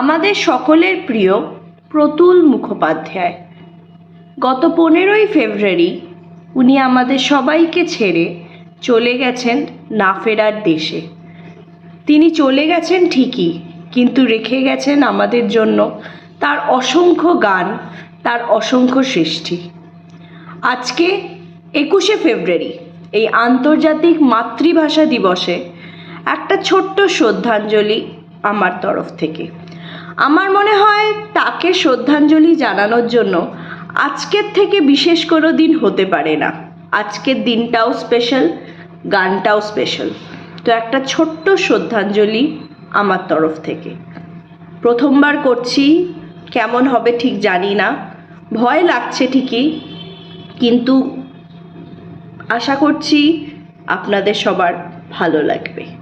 আমাদের সকলের প্রিয় প্রতুল মুখোপাধ্যায়। গত পনেরোই ফেব্রুয়ারি উনি আমাদের সবাইকে ছেড়ে চলে গেছেন না ফেরার দেশে। তিনি চলে গেছেন ঠিকই, কিন্তু রেখে গেছেন আমাদের জন্য তার অসংখ্য গান, তার অসংখ্য সৃষ্টি। আজকে একুশে ফেব্রুয়ারি, এই আন্তর্জাতিক মাতৃভাষা দিবসে একটা ছোট্ট শ্রদ্ধাঞ্জলি আমার তরফ থেকে। আমার মনে হয় তাকে শ্রদ্ধাঞ্জলি জানানোর জন্য আজকের থেকে বিশেষ কোনো দিন হতে পারে না। আজকের দিনটাও স্পেশাল গানটাও স্পেশাল তো একটা ছোট্ট শ্রদ্ধাঞ্জলি আমার তরফ থেকে। প্রথমবার করছি, কেমন হবে ঠিক জানি না। ভয় লাগছে ঠিকই, কিন্তু আশা করছি আপনাদের সবার ভালো লাগবে।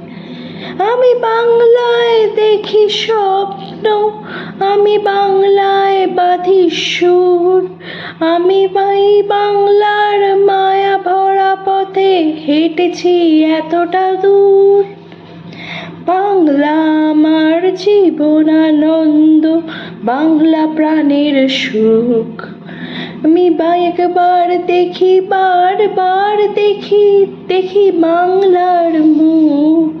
আমি বাংলায় দেখি স্বপ্ন, আমি বাংলায় বাঁধি সুর, আমি বাই বাংলার মায়া ভরা পথে হেঁটেছি এতটা দূর। বাংলা আমার জীবন আনন্দ, বাংলা প্রাণের সুখ। আমি বা একবার দেখি, বারবার দেখি দেখি বাংলার মুখ।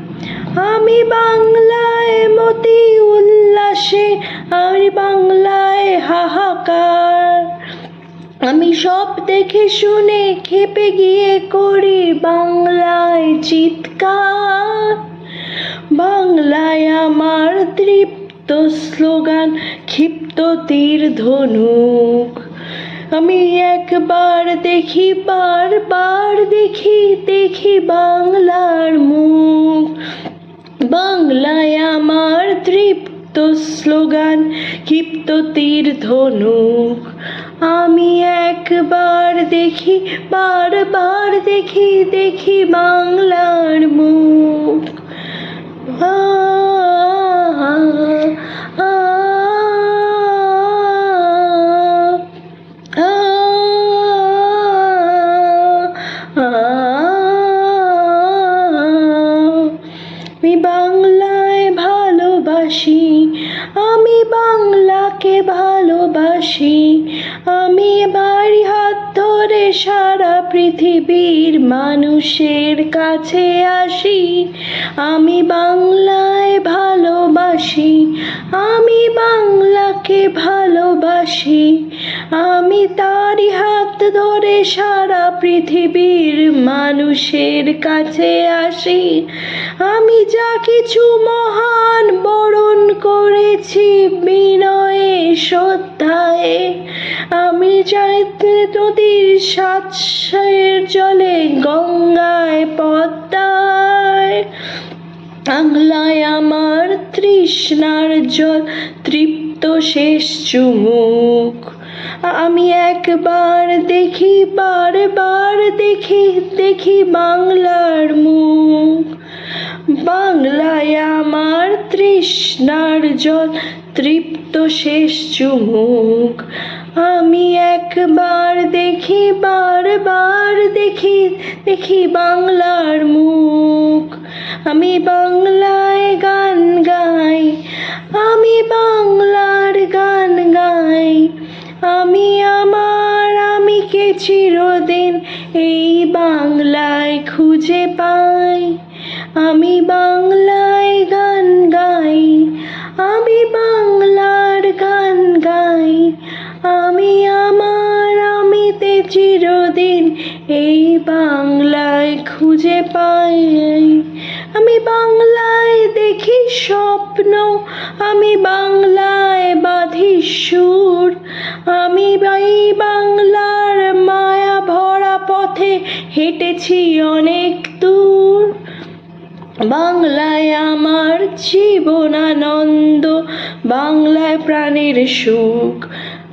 আমি বাংলায় মতি উল্লাসে, আমি বাংলায় হাহাকার। আমি সব দেখে শুনে খেপে গিয়ে করি বাংলায় চিৎকার। বাংলায় আমার তৃপ্ত স্লোগান, ক্ষিপ্ত তীর ধনুক। আমি একবার দেখি, বারবার দেখি দেখি বাংলার মুখ। বাংলায় আমার তৃপ্ত স্লোগান, ক্ষিপ্ত তীর ধনুক। আমি একবার দেখি, বারবার দেখি দেখি বাংলার মুখ। আমি বাংলায় ভালোবাসি আমি বাংলাকে ভালোবাসি আমি বাড়ি হাত ধরে সারা পৃথিবীর মানুষের কাছে আসি। আমি বাংলায় ভালোবাসি, আমি বাংলাকে ভালোবাসি। আমি তারই হাত ধরে সারা পৃথিবীর মানুষের কাছে আসি। আমি যা কিছু মহান বরণ করেছি বিনয়ে, শ্রদ্ধায়। আমি চাইতে নদীর সাতশয়ের জলে গঙ্গায় পদ্মায় বাংলায় আমার তৃষ্ণার জল তৃপ্ত শেষ চুমুক। আমি একবার দেখি, বারবার দেখি দেখি বাংলার মুখ। বাংলায় আমার তৃষ্ণার জল তৃপ্ত শেষ চুমুক। আমি একবার দেখি, বারবার দেখি দেখি বাংলার মুখ। আমি বাংলায় গান গাই, আমি বাংলার গান গাই। আমি আমার আমিকে চিরদিন এই বাংলায় খুঁজে পাই। আমি বাংলায় গান গাই। চিরদিন এই বাংলায় খুঁজে পাই আমি বাংলায় দেখি স্বপ্ন, আমি বাংলায় বাঁধি সুর। আমি এই বাংলার মায়া ভরা পথে হেঁটেছি অনেক দূর। বাংলায় আমার জীবনানন্দ, বাংলায় প্রাণের সুখ।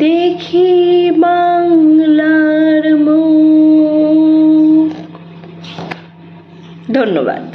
দেখি বাংলার মুখ। ধন্যবাদ।